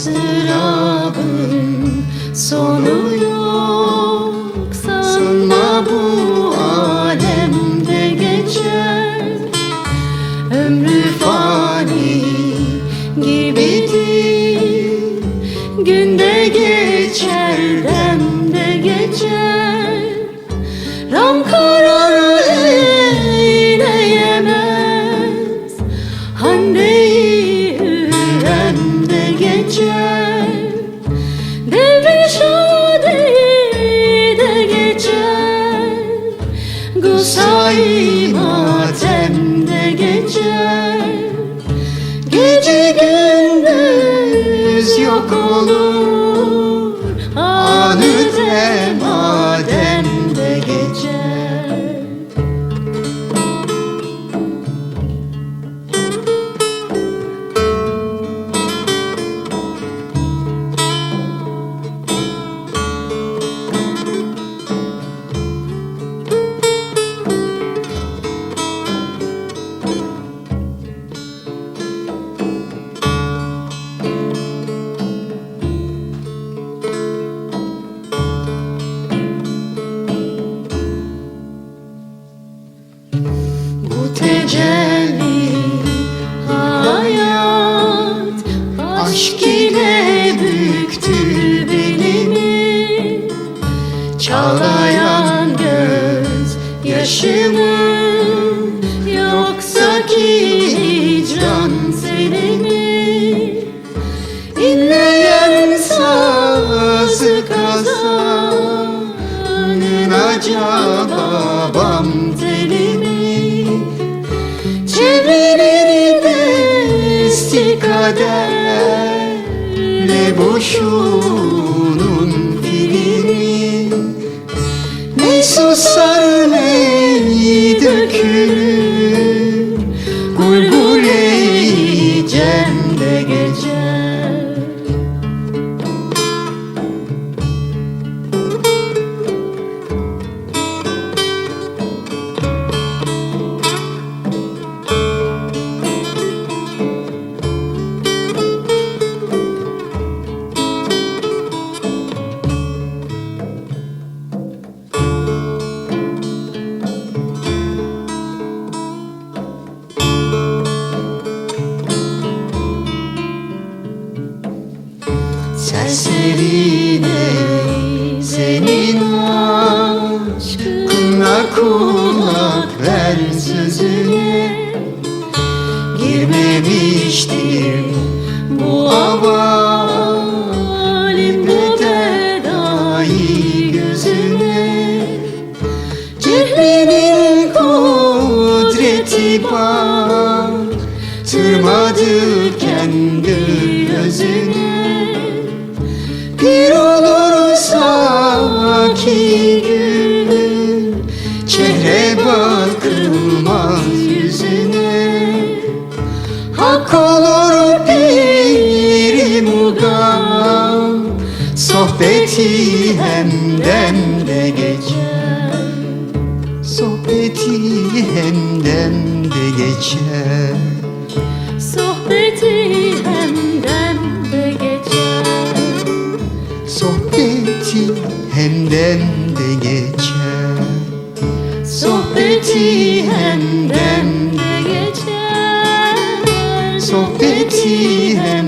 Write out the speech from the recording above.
ıstırabın sonu yok Gece gündüz yok olur Aşk ile büktü belimi. Çağlayan göz yaşımı. Yoksa ki hicran selimi İnleyen sazı kazanın acaba bam telini Çevirir desti kaderle boşunun filini. Ne susar Serserine senin aşkına kulak ver sözüne. Girmemiştir bu avalim Hak olur bir mugam Sohbeti hemden de geçer. Sohbeti hemden de geçer. Sohbeti hemden de geçer. Sohbeti hemden de geçer. Sohbeti hemden Sohbeti hemden